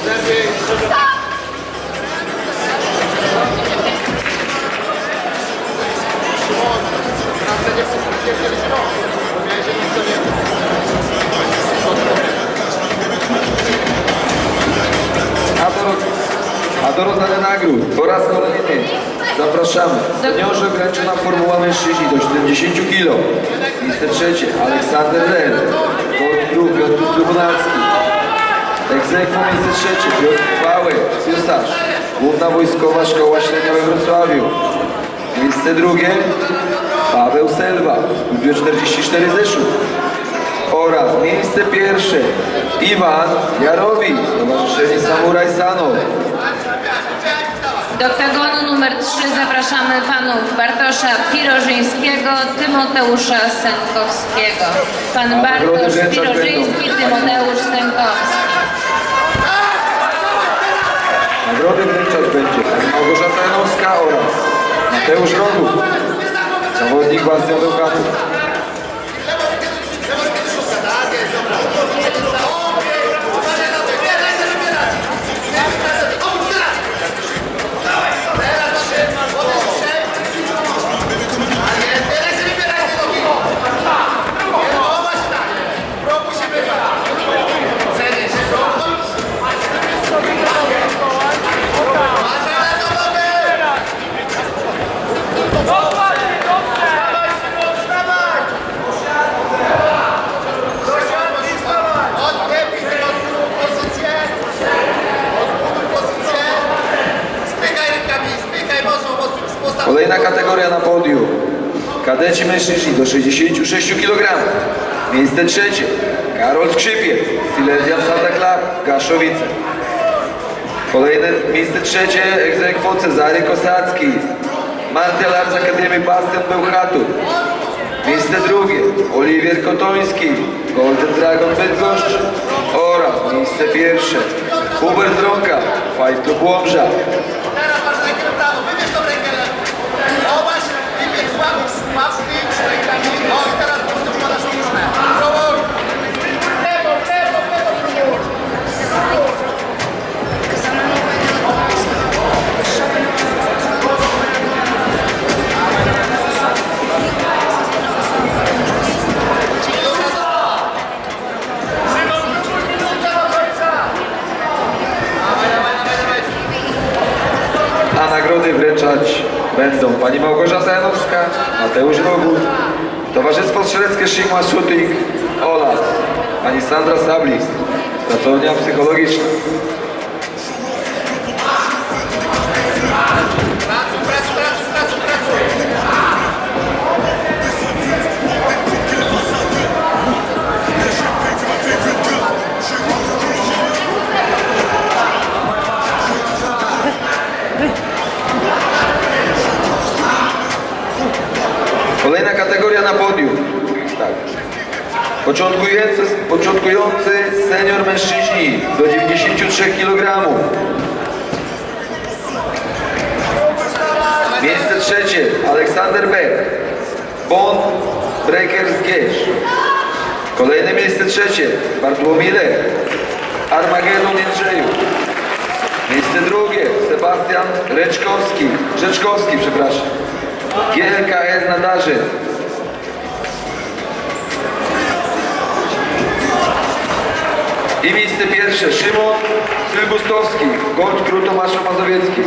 A do rozdania nagród po raz kolejny zapraszamy seniorze wręczona formuła mężczyźni do 70 kg. Miejsce trzecie Aleksander Rel. Miejsce trzecie Piotr Chwałek, pisarz. Główna Wojskowa Szkoła Średnia we Wrocławiu. Miejsce drugie Paweł Selwa, Studio 44 Zeszów. Oraz miejsce pierwsze Iwan Jarowicz, Stowarzyszenie Samuraj Sano. Do oktagonu numer 3 zapraszamy panów Bartosza Pirożyńskiego, Tymoteusza Sękowskiego. Pan Bartosz Pirożyński, Tymoteusz Sękowski. Nagrody wręczać będzie Małgorzata Janowska oraz Mateusz Rogu, zawodnik Bastian Bełchatów. Kategoria na podium. Kadeci mężczyźni do 66 kg. Miejsce trzecie. Karol Skrzypiec, Silesian Santa Clara, Gaszowice. Kolejne miejsce trzecie. Egzekwo Cezary Kosacki, Martial Arts Akademii Bastian Bełchatów. Miejsce drugie. Oliwier Kotoński, Golden Dragon Bydgoszcz. Oraz miejsce pierwsze. Hubert Drąka, Fight Club wręczać będą pani Małgorzata Janowska, Mateusz Rogut, Towarzystwo Strzeleckie Sigma Shooting oraz pani Sandra Sablis, pracownia psychologiczna. Na podium. Tak. Początkujący, początkujący senior mężczyźni do 93 kg. Miejsce trzecie Aleksander Beck, Bond Breakers Gierz. Kolejne miejsce trzecie Bartłomiej Armagedon Jędrzeju. Miejsce drugie Sebastian Reczkowski, Rzeczkowski, przepraszam. GLKS Nadarzy. I miejsce pierwsze Szymon Sylgustowski, Gold Kru Tomaszu Mazowiecki.